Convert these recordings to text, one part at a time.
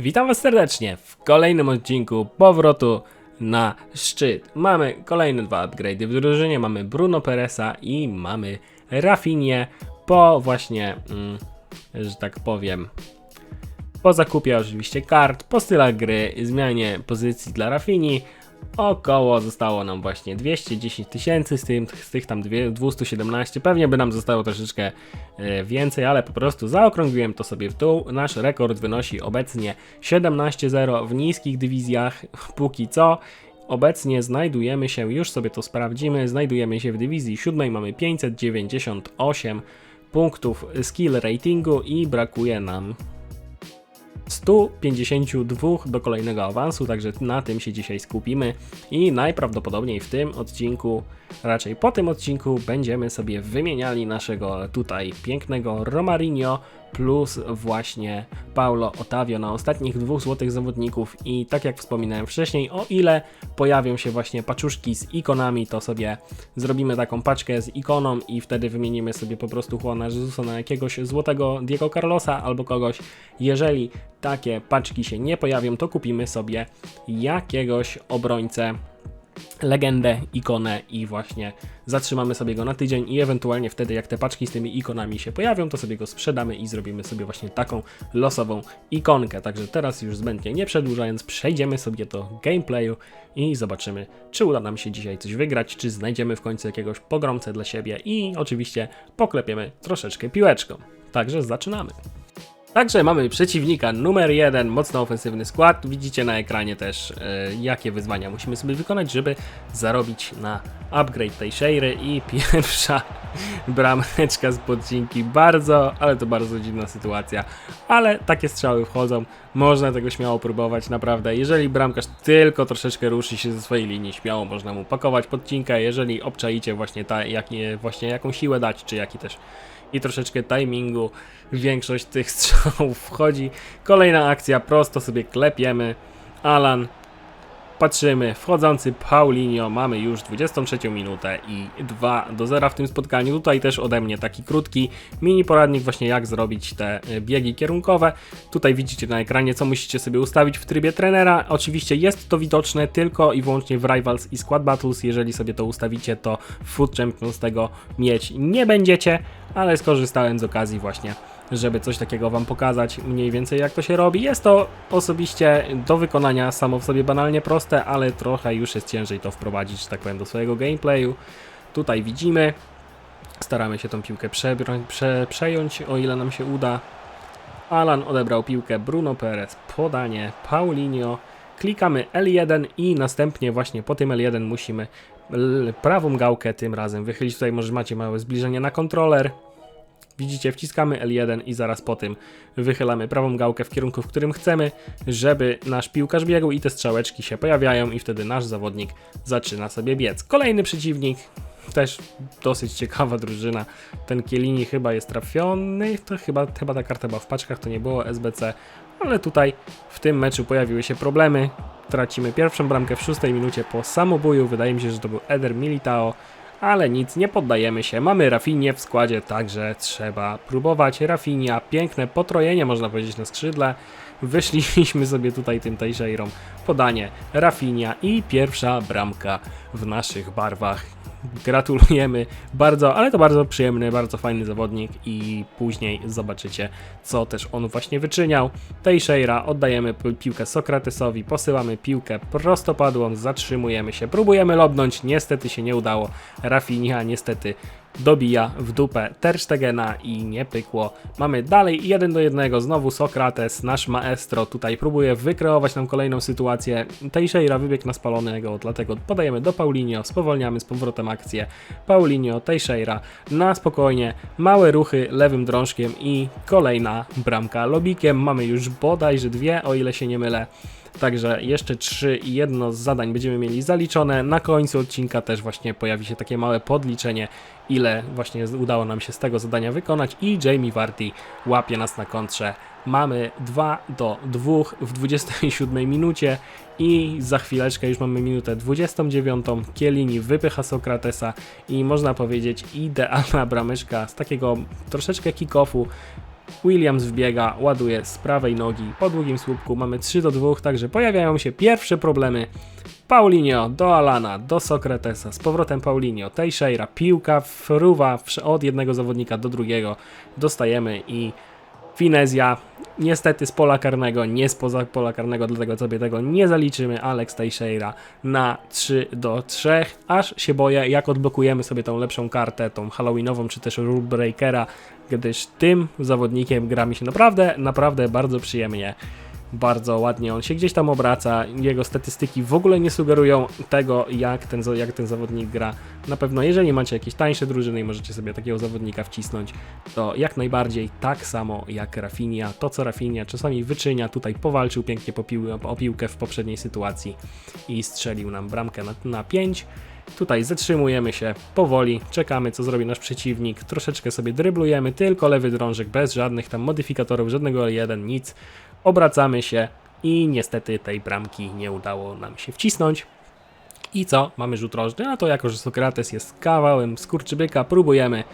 Witam Was serdecznie w kolejnym odcinku powrotu na szczyt. Mamy kolejne dwa upgrade'y w drużynie, mamy Bruno Peresa i mamy Rafinię po właśnie, mm, że tak powiem, po zakupie oczywiście kart, po stylach gry, zmianie pozycji dla Rafini, około zostało nam właśnie 210 tysięcy, z, tym- z tych tam dwie- 217, pewnie by nam zostało troszeczkę e, więcej, ale po prostu zaokrągliłem to sobie w dół. Nasz rekord wynosi obecnie 17-0 w niskich dywizjach, póki co. Obecnie znajdujemy się, już sobie to sprawdzimy, znajdujemy się w dywizji 7, mamy 598 punktów skill ratingu i brakuje nam 152 do kolejnego awansu, także na tym się dzisiaj skupimy i najprawdopodobniej w tym odcinku, raczej po tym odcinku będziemy sobie wymieniali naszego tutaj pięknego Romarinho plus właśnie Paulo Otavio na ostatnich dwóch złotych zawodników i tak jak wspominałem wcześniej, o ile pojawią się właśnie paczuszki z ikonami, to sobie zrobimy taką paczkę z ikoną i wtedy wymienimy sobie po prostu Juana Jesusa na jakiegoś złotego Diego Carlosa albo kogoś. Jeżeli takie paczki się nie pojawią, to kupimy sobie jakiegoś obrońcę legendę, ikonę i właśnie zatrzymamy sobie go na tydzień i ewentualnie wtedy jak te paczki z tymi ikonami się pojawią, to sobie go sprzedamy i zrobimy sobie właśnie taką losową ikonkę. Także teraz już zbędnie nie przedłużając, przejdziemy sobie do gameplayu i zobaczymy, czy uda nam się dzisiaj coś wygrać, czy znajdziemy w końcu jakiegoś pogromcę dla siebie i oczywiście poklepiemy troszeczkę piłeczką. Także zaczynamy. Także mamy przeciwnika numer jeden, mocno ofensywny skład. Widzicie na ekranie też, e, jakie wyzwania musimy sobie wykonać, żeby zarobić na upgrade tej Sheiry. I pierwsza brameczka z podcinki. Bardzo, ale to bardzo dziwna sytuacja. Ale takie strzały wchodzą, można tego śmiało próbować, naprawdę. Jeżeli bramkarz tylko troszeczkę ruszy się ze swojej linii, śmiało można mu pakować podcinkę. Jeżeli obczaicie właśnie, ta, jak, właśnie jaką siłę dać, czy jaki też i troszeczkę timingu. Większość tych strzałów wchodzi. Kolejna akcja, prosto sobie klepiemy. Alan, patrzymy, wchodzący Paulinho, mamy już 23 minutę i 2 do 0 w tym spotkaniu. Tutaj też ode mnie taki krótki mini poradnik właśnie jak zrobić te y, biegi kierunkowe. Tutaj widzicie na ekranie co musicie sobie ustawić w trybie trenera. Oczywiście jest to widoczne tylko i wyłącznie w Rivals i Squad Battles. Jeżeli sobie to ustawicie to w Food Champions tego mieć nie będziecie, ale skorzystałem z okazji właśnie żeby coś takiego Wam pokazać, mniej więcej jak to się robi. Jest to osobiście do wykonania samo w sobie banalnie proste, ale trochę już jest ciężej to wprowadzić, że tak powiem, do swojego gameplayu. Tutaj widzimy, staramy się tą piłkę prze, przejąć, o ile nam się uda. Alan odebrał piłkę, Bruno Perez, podanie, Paulinho. Klikamy L1 i następnie właśnie po tym L1 musimy prawą gałkę tym razem wychylić. Tutaj może macie małe zbliżenie na kontroler. Widzicie, wciskamy L1 i zaraz po tym wychylamy prawą gałkę w kierunku, w którym chcemy, żeby nasz piłkarz biegł i te strzałeczki się pojawiają i wtedy nasz zawodnik zaczyna sobie biec. Kolejny przeciwnik, też dosyć ciekawa drużyna. Ten Kielini chyba jest trafiony, to chyba, chyba ta karta była w paczkach, to nie było SBC, ale tutaj w tym meczu pojawiły się problemy. Tracimy pierwszą bramkę w szóstej minucie po samobuju, wydaje mi się, że to był Eder Militao, ale nic, nie poddajemy się. Mamy Rafinię w składzie, także trzeba próbować. Rafinia, piękne potrojenie, można powiedzieć, na skrzydle. Wyszliśmy sobie tutaj tym Tejżejrom. Podanie Rafinia i pierwsza bramka w naszych barwach. Gratulujemy bardzo, ale to bardzo przyjemny, bardzo fajny zawodnik i później zobaczycie, co też on właśnie wyczyniał. Tejszejra oddajemy pi- piłkę Sokratesowi, posyłamy piłkę prostopadłą, zatrzymujemy się, próbujemy lobnąć, niestety się nie udało. Rafinha niestety dobija w dupę Terstegena i nie pykło. Mamy dalej 1 do 1, znowu Sokrates, nasz maestro tutaj próbuje wykreować nam kolejną sytuację. Tejszejra wybiegł na spalonego, dlatego podajemy do Paulinho, spowolniamy z powrotem akcję. Paulinho, Tejszejra na spokojnie, małe ruchy lewym drążkiem i kolejna bramka lobikiem. Mamy już bodajże dwie, o ile się nie mylę. Także jeszcze trzy i jedno z zadań będziemy mieli zaliczone. Na końcu odcinka też właśnie pojawi się takie małe podliczenie, ile właśnie udało nam się z tego zadania wykonać i Jamie Vardy łapie nas na kontrze. Mamy 2 do 2 w 27 minucie i za chwileczkę już mamy minutę 29. Kielini wypycha Sokratesa i można powiedzieć idealna brameczka z takiego troszeczkę kick-offu Williams wbiega, ładuje z prawej nogi po długim słupku. Mamy 3 do 2, także pojawiają się pierwsze problemy. Paulinho do Alana, do Sokratesa, z powrotem Paulinho, Teixeira, piłka fruwa od jednego zawodnika do drugiego. Dostajemy i Finezja, niestety z pola karnego, nie spoza pola karnego, dlatego sobie tego nie zaliczymy. Alex Teixeira na 3 do 3. Aż się boję, jak odblokujemy sobie tą lepszą kartę, tą Halloweenową, czy też Rule Breakera, gdyż tym zawodnikiem gra mi się naprawdę, naprawdę bardzo przyjemnie. Bardzo ładnie on się gdzieś tam obraca. Jego statystyki w ogóle nie sugerują tego, jak ten, jak ten zawodnik gra. Na pewno, jeżeli macie jakieś tańsze drużyny i możecie sobie takiego zawodnika wcisnąć, to jak najbardziej tak samo jak Rafinha. To, co Rafinha czasami wyczynia, tutaj powalczył pięknie po pił o piłkę w poprzedniej sytuacji i strzelił nam bramkę na, na 5. Tutaj zatrzymujemy się powoli, czekamy co zrobi nasz przeciwnik, troszeczkę sobie dryblujemy, tylko lewy drążek, bez żadnych tam modyfikatorów, żadnego L1, nic. Obracamy się i niestety tej bramki nie udało nam się wcisnąć. I co? Mamy rzut rożny, a to jako, że Sokrates jest kawałem skurczybyka, próbujemy,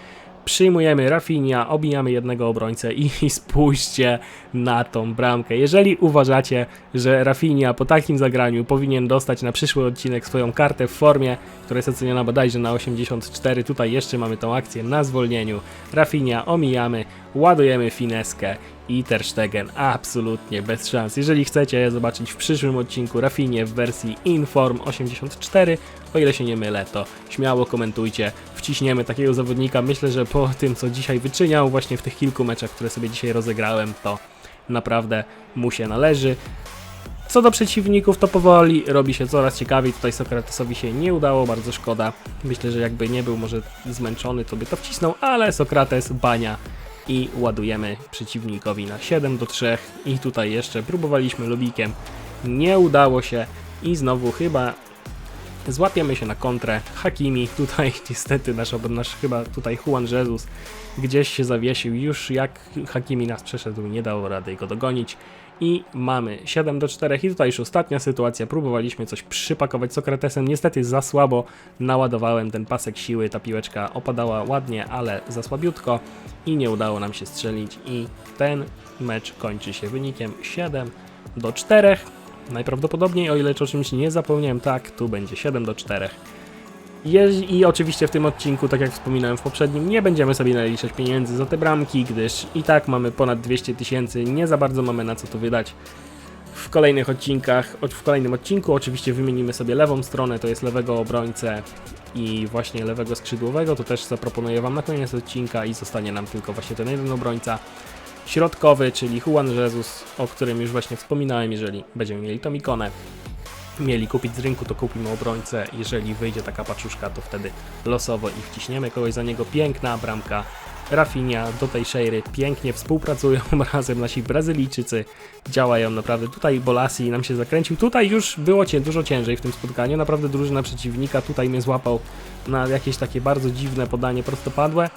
przyjmujemy Rafinha, obijamy jednego obrońcę i, i spójrzcie na tą bramkę. Jeżeli uważacie, że Rafinha po takim zagraniu powinien dostać na przyszły odcinek swoją kartę w formie, która jest oceniona bodajże na 84, tutaj jeszcze mamy tą akcję na zwolnieniu. Rafinha omijamy, ładujemy fineskę i Ter Stegen absolutnie bez szans. Jeżeli chcecie zobaczyć w przyszłym odcinku Rafinie w wersji Inform 84, o ile się nie mylę, to śmiało komentujcie, wciśniemy takiego zawodnika. Myślę, że po tym, co dzisiaj wyczyniał właśnie w tych kilku meczach, które sobie dzisiaj rozegrałem, to naprawdę mu się należy. Co do przeciwników, to powoli robi się coraz ciekawiej. Tutaj Sokratesowi się nie udało, bardzo szkoda. Myślę, że jakby nie był może zmęczony, to by to wcisnął, ale Sokrates bania i ładujemy przeciwnikowi na 7 do 3. I tutaj jeszcze próbowaliśmy lubikiem, nie udało się i znowu chyba złapiemy się na kontrę Hakimi. Tutaj niestety nasz, nasz chyba tutaj Juan Jesus gdzieś się zawiesił. Już jak Hakimi nas przeszedł, nie dało rady go dogonić. I mamy 7 do 4 i tutaj już ostatnia sytuacja. Próbowaliśmy coś przypakować Sokratesem. Niestety za słabo naładowałem ten pasek siły. Ta piłeczka opadała ładnie, ale za słabiutko i nie udało nam się strzelić. I ten mecz kończy się wynikiem 7 do 4. Najprawdopodobniej, o ile czymś nie zapomniałem, tak, tu będzie 7 do 4. Jeż- I oczywiście w tym odcinku, tak jak wspominałem w poprzednim, nie będziemy sobie naliczać pieniędzy za te bramki, gdyż i tak mamy ponad 200 tysięcy, nie za bardzo mamy na co to wydać. W kolejnych odcinkach, w kolejnym odcinku oczywiście wymienimy sobie lewą stronę, to jest lewego obrońcę i właśnie lewego skrzydłowego, to też zaproponuję Wam na koniec odcinka i zostanie nam tylko właśnie ten jeden obrońca środkowy, czyli Juan Jesus, o którym już właśnie wspominałem, jeżeli będziemy mieli tą ikonę mieli kupić z rynku, to kupimy obrońcę. Jeżeli wyjdzie taka paczuszka, to wtedy losowo i wciśniemy kogoś za niego. Piękna bramka Rafinha do tej Szejry. Pięknie współpracują razem nasi Brazylijczycy. Działają naprawdę. Tutaj Bolasi nam się zakręcił. Tutaj już było cię dużo ciężej w tym spotkaniu. Naprawdę drużyna przeciwnika tutaj mnie złapał na jakieś takie bardzo dziwne podanie prostopadłe.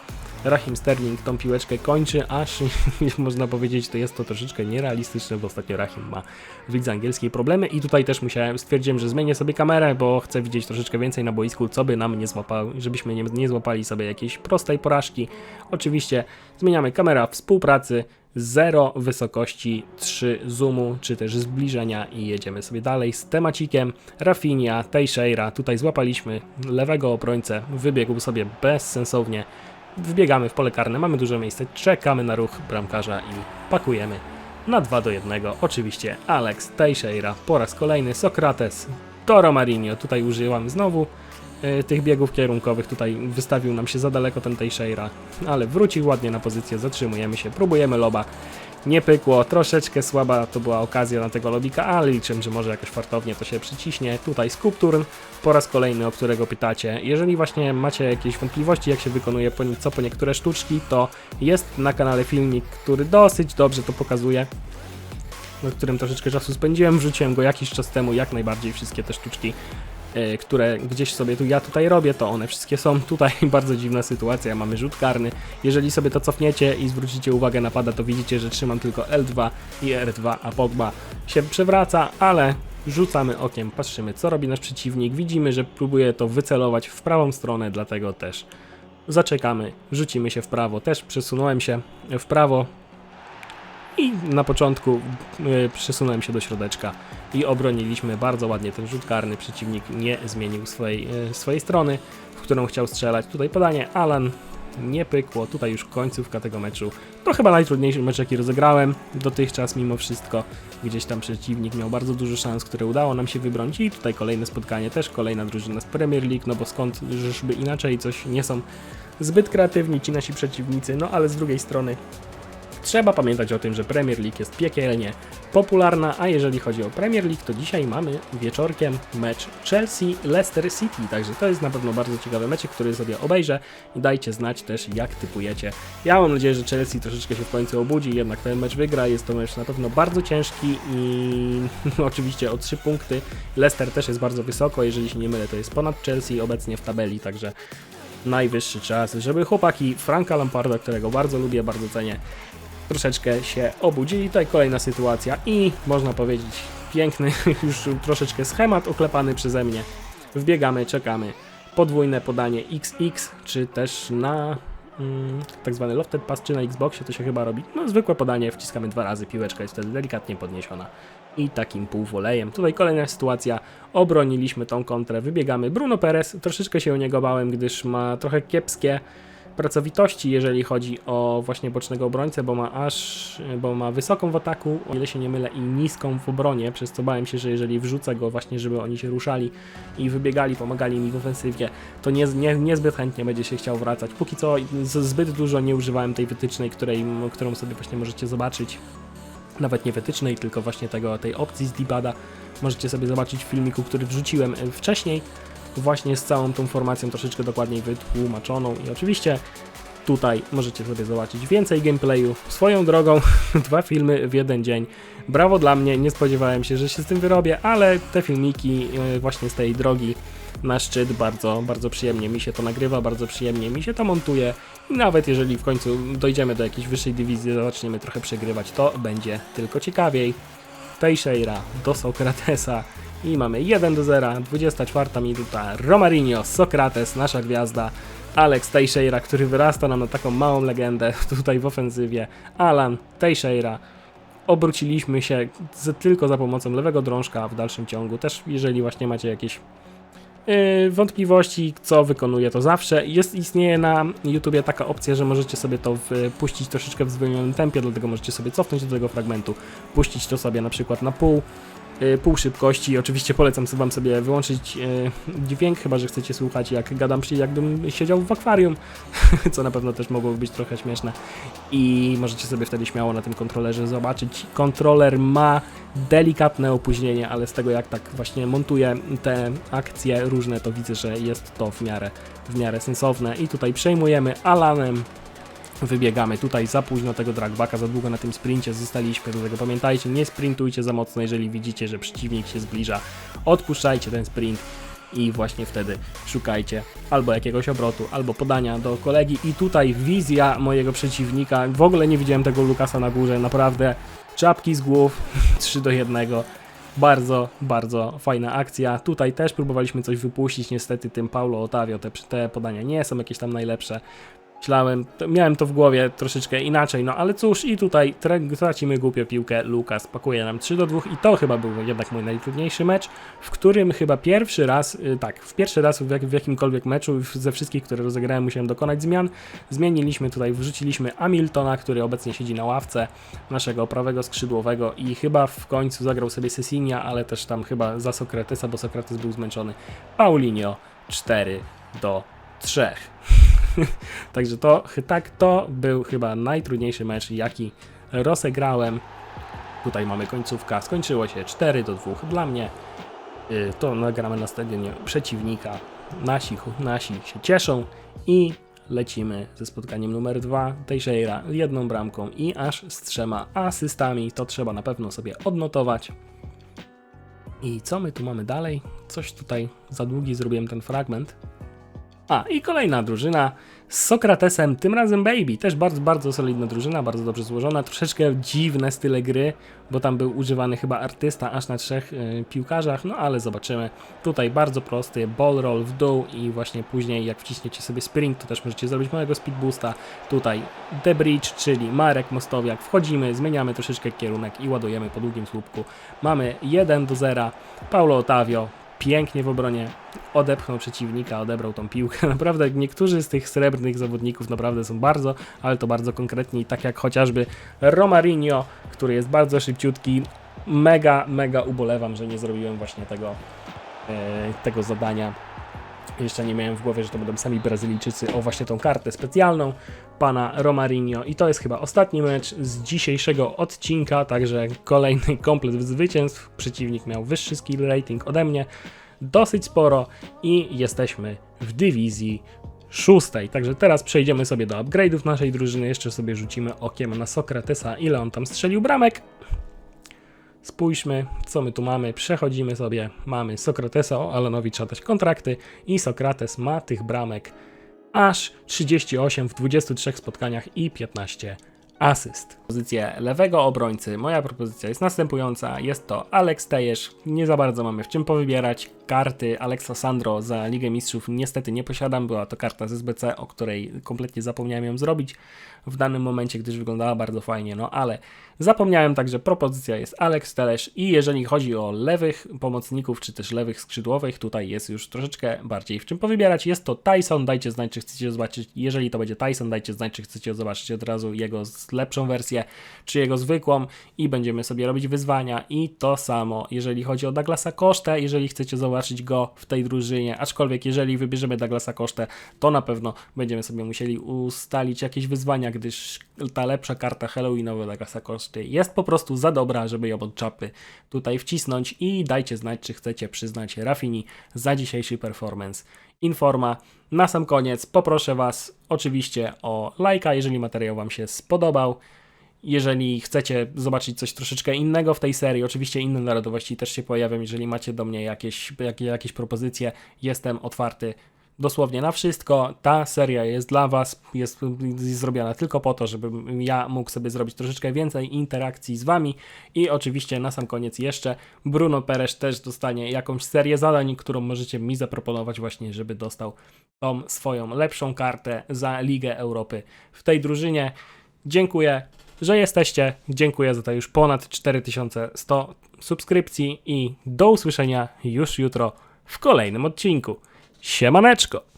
Rahim Sterling tą piłeczkę kończy, aż można powiedzieć, to jest to troszeczkę nierealistyczne, bo ostatnio Rahim ma w lidze angielskiej problemy i tutaj też musiałem, stwierdziłem, że zmienię sobie kamerę, bo chcę widzieć troszeczkę więcej na boisku, co by nam nie złapało, żebyśmy nie, nie złapali sobie jakiejś prostej porażki. Oczywiście zmieniamy kamera współpracy, 0 wysokości, 3 zoomu, czy też zbliżenia i jedziemy sobie dalej z temacikiem Rafinha, Teixeira, tutaj złapaliśmy lewego obrońcę, wybiegł sobie bezsensownie, wbiegamy w pole karne, mamy dużo miejsca, czekamy na ruch bramkarza i pakujemy na 2 do 1. Oczywiście Alex Teixeira po raz kolejny, Sokrates, Toro Marinho, tutaj użyłam znowu e, tych biegów kierunkowych, tutaj wystawił nam się za daleko ten Teixeira, ale wrócił ładnie na pozycję, zatrzymujemy się, próbujemy loba, nie pykło, troszeczkę słaba to była okazja na tego lobika, ale liczę, że może jakoś fartownie to się przyciśnie. Tutaj Sculpturn po raz kolejny, o którego pytacie. Jeżeli właśnie macie jakieś wątpliwości, jak się wykonuje po, co po niektóre sztuczki, to jest na kanale filmik, który dosyć dobrze to pokazuje na którym troszeczkę czasu spędziłem, wrzuciłem go jakiś czas temu, jak najbardziej wszystkie te sztuczki, które gdzieś sobie tu ja tutaj robię, to one wszystkie są tutaj, bardzo dziwna sytuacja, mamy rzut karny, jeżeli sobie to cofniecie i zwrócicie uwagę na pada, to widzicie, że trzymam tylko L2 i R2, a Pogba się przewraca, ale rzucamy okiem, patrzymy co robi nasz przeciwnik, widzimy, że próbuje to wycelować w prawą stronę, dlatego też zaczekamy, rzucimy się w prawo, też przesunąłem się w prawo, i na początku y, przesunąłem się do środeczka i obroniliśmy bardzo ładnie ten rzut karny. Przeciwnik nie zmienił swojej, y, swojej strony, w którą chciał strzelać. Tutaj podanie Alan nie pykło, tutaj już końcówka tego meczu. To chyba najtrudniejszy mecz jaki rozegrałem dotychczas mimo wszystko. Gdzieś tam przeciwnik miał bardzo dużo szans, które udało nam się wybronić i tutaj kolejne spotkanie, też kolejna drużyna z Premier League, no bo skąd żeby inaczej coś nie są zbyt kreatywni ci nasi przeciwnicy, no ale z drugiej strony Trzeba pamiętać o tym, że Premier League jest piekielnie popularna, a jeżeli chodzi o Premier League, to dzisiaj mamy wieczorkiem mecz Chelsea-Leicester City, także to jest na pewno bardzo ciekawy mecz, który sobie obejrzę i dajcie znać też jak typujecie. Ja mam nadzieję, że Chelsea troszeczkę się w końcu obudzi, jednak ten mecz wygra, jest to mecz na pewno bardzo ciężki i oczywiście o 3 punkty. Leicester też jest bardzo wysoko, jeżeli się nie mylę, to jest ponad Chelsea obecnie w tabeli, także najwyższy czas, żeby chłopaki Franka Lamparda, którego bardzo lubię, bardzo cenię, troszeczkę się obudzili. Tutaj kolejna sytuacja i można powiedzieć piękny już troszeczkę schemat oklepany przeze mnie. Wbiegamy, czekamy. Podwójne podanie XX, czy też na mm, tak zwany lofted pass, czy na Xboxie to się chyba robi. No zwykłe podanie, wciskamy dwa razy, piłeczka jest wtedy delikatnie podniesiona. I takim półwolejem. Tutaj kolejna sytuacja, obroniliśmy tą kontrę, wybiegamy. Bruno Perez, troszeczkę się o niego bałem, gdyż ma trochę kiepskie pracowitości, jeżeli chodzi o właśnie bocznego obrońcę, bo ma aż, bo ma wysoką w ataku, o ile się nie mylę, i niską w obronie, przez co bałem się, że jeżeli wrzucę go właśnie, żeby oni się ruszali i wybiegali, pomagali mi w ofensywie, to nie, nie, niezbyt chętnie będzie się chciał wracać. Póki co zbyt dużo nie używałem tej wytycznej, której, którą sobie właśnie możecie zobaczyć. Nawet nie wytycznej, tylko właśnie tego, tej opcji z Dibada. Możecie sobie zobaczyć w filmiku, który wrzuciłem e, wcześniej właśnie z całą tą formacją troszeczkę dokładniej wytłumaczoną i oczywiście tutaj możecie sobie zobaczyć więcej gameplayu. Swoją drogą, dwa filmy w jeden dzień. Brawo dla mnie, nie spodziewałem się, że się z tym wyrobię, ale te filmiki e, właśnie z tej drogi na szczyt bardzo, bardzo przyjemnie mi się to nagrywa, bardzo przyjemnie mi się to montuje i nawet jeżeli w końcu dojdziemy do jakiejś wyższej dywizji, zaczniemy trochę przegrywać, to będzie tylko ciekawiej. Teixeira do Sokratesa, i mamy 1 do 0, 24 minuta, Romarinho, Sokrates, nasza gwiazda, Alex Teixeira, który wyrasta nam na taką małą legendę tutaj w ofensywie, Alan Teixeira. Obróciliśmy się z, tylko za pomocą lewego drążka w dalszym ciągu. Też jeżeli właśnie macie jakieś yy, wątpliwości, co wykonuje to zawsze. Jest, istnieje na YouTubie taka opcja, że możecie sobie to puścić troszeczkę w zwolnionym tempie, dlatego możecie sobie cofnąć do tego fragmentu, puścić to sobie na przykład na pół pół szybkości. Oczywiście polecam sobie wam sobie wyłączyć y, dźwięk, chyba że chcecie słuchać jak gadam, czyli jakbym siedział w akwarium, co na pewno też mogłoby być trochę śmieszne. I możecie sobie wtedy śmiało na tym kontrolerze zobaczyć. Kontroler ma delikatne opóźnienie, ale z tego jak tak właśnie montuję te akcje różne, to widzę, że jest to w miarę, w miarę sensowne. I tutaj przejmujemy Alanem wybiegamy. Tutaj za późno tego dragbacka, za długo na tym sprincie zostaliśmy, dlatego pamiętajcie, nie sprintujcie za mocno, jeżeli widzicie, że przeciwnik się zbliża. Odpuszczajcie ten sprint i właśnie wtedy szukajcie albo jakiegoś obrotu, albo podania do kolegi i tutaj wizja mojego przeciwnika, w ogóle nie widziałem tego Lukasa na górze, naprawdę czapki z głów, 3 do 1, bardzo, bardzo fajna akcja. Tutaj też próbowaliśmy coś wypuścić, niestety tym Paulo Otavio, te, te podania nie są jakieś tam najlepsze. Myślałem, miałem to w głowie troszeczkę inaczej, no ale cóż, i tutaj tracimy głupio piłkę. Lukas pakuje nam 3 do 2 i to chyba był jednak mój najtrudniejszy mecz, w którym chyba pierwszy raz, y, tak, w pierwszy raz w, jak, w jakimkolwiek meczu ze wszystkich, które rozegrałem, musiałem dokonać zmian. Zmieniliśmy tutaj, wrzuciliśmy Hamiltona, który obecnie siedzi na ławce naszego prawego skrzydłowego i chyba w końcu zagrał sobie Sesinia, ale też tam chyba za Sokratesa, bo Sokrates był zmęczony. Paulinho 4 do 3. Także to, tak, to był chyba najtrudniejszy mecz, jaki rozegrałem. Tutaj mamy końcówka, skończyło się 4 do 2 dla mnie. Y, to nagramy na stadionie przeciwnika. Nasi, nasi się cieszą i lecimy ze spotkaniem numer 2 Teixeira jedną bramką i aż z trzema asystami. To trzeba na pewno sobie odnotować. I co my tu mamy dalej? Coś tutaj za długi zrobiłem ten fragment. A, i kolejna drużyna z Sokratesem, tym razem Baby. Też bardzo, bardzo solidna drużyna, bardzo dobrze złożona. Troszeczkę dziwne style gry, bo tam był używany chyba artysta aż na trzech y, piłkarzach, no ale zobaczymy. Tutaj bardzo prosty ball roll w dół i właśnie później jak wciśniecie sobie sprint, to też możecie zrobić małego speed boosta. Tutaj The Bridge, czyli Marek Mostowiak. Wchodzimy, zmieniamy troszeczkę kierunek i ładujemy po długim słupku. Mamy 1 do 0. Paulo Otavio pięknie w obronie odepchnął przeciwnika, odebrał tą piłkę. Naprawdę niektórzy z tych srebrnych zawodników naprawdę są bardzo, ale to bardzo konkretni, tak jak chociażby Romarinho, który jest bardzo szybciutki. Mega, mega ubolewam, że nie zrobiłem właśnie tego, e, tego zadania. Jeszcze nie miałem w głowie, że to będą sami Brazylijczycy o właśnie tą kartę specjalną pana Romarinho. I to jest chyba ostatni mecz z dzisiejszego odcinka, także kolejny komplet zwycięstw. Przeciwnik miał wyższy skill rating ode mnie, dosyć sporo i jesteśmy w dywizji szóstej. Także teraz przejdziemy sobie do upgrade'ów naszej drużyny. Jeszcze sobie rzucimy okiem na Sokratesa, ile on tam strzelił bramek. Spójrzmy, co my tu mamy. Przechodzimy sobie. Mamy Sokratesa, o Alanowi trzeba dać kontrakty i Sokrates ma tych bramek aż 38 w 23 spotkaniach i 15 asyst. Pozycję lewego obrońcy. Moja propozycja jest następująca. Jest to Alex Tejesz. Nie za bardzo mamy w czym powybierać. Karty Alexa Sandro za Ligę Mistrzów niestety nie posiadam. Była to karta z SBC, o której kompletnie zapomniałem ją zrobić w danym momencie, gdyż wyglądała bardzo fajnie. No ale zapomniałem także, propozycja jest Alex Telesz i jeżeli chodzi o lewych pomocników, czy też lewych skrzydłowych, tutaj jest już troszeczkę bardziej w czym powybierać. Jest to Tyson, dajcie znać, czy chcecie zobaczyć, jeżeli to będzie Tyson, dajcie znać, czy chcecie zobaczyć od razu jego lepszą wersję, czy jego zwykłą i będziemy sobie robić wyzwania i to samo, jeżeli chodzi o Douglasa Kosztę, jeżeli chcecie zobaczyć go w tej drużynie, aczkolwiek jeżeli wybierzemy Douglasa Kosztę, to na pewno będziemy sobie musieli ustalić jakieś wyzwania, gdyż ta lepsza karta Halloweenowa Douglasa Koszty jest po prostu za dobra, żeby ją od czapy tutaj wcisnąć i dajcie znać, czy chcecie przyznać Rafini za dzisiejszy performance. Informa. Na sam koniec poproszę Was oczywiście o lajka, jeżeli materiał Wam się spodobał. Jeżeli chcecie zobaczyć coś troszeczkę innego w tej serii, oczywiście inne narodowości też się pojawią. Jeżeli macie do mnie jakieś, jakie, jakieś propozycje, jestem otwarty dosłownie na wszystko. Ta seria jest dla Was, jest, jest zrobiona tylko po to, żebym ja mógł sobie zrobić troszeczkę więcej interakcji z Wami. I oczywiście na sam koniec jeszcze Bruno Perez też dostanie jakąś serię zadań, którą możecie mi zaproponować właśnie, żeby dostał tą swoją lepszą kartę za Ligę Europy w tej drużynie. Dziękuję, że jesteście. Dziękuję za to już ponad 4100 subskrypcji i do usłyszenia już jutro w kolejnym odcinku. Siemaneczko!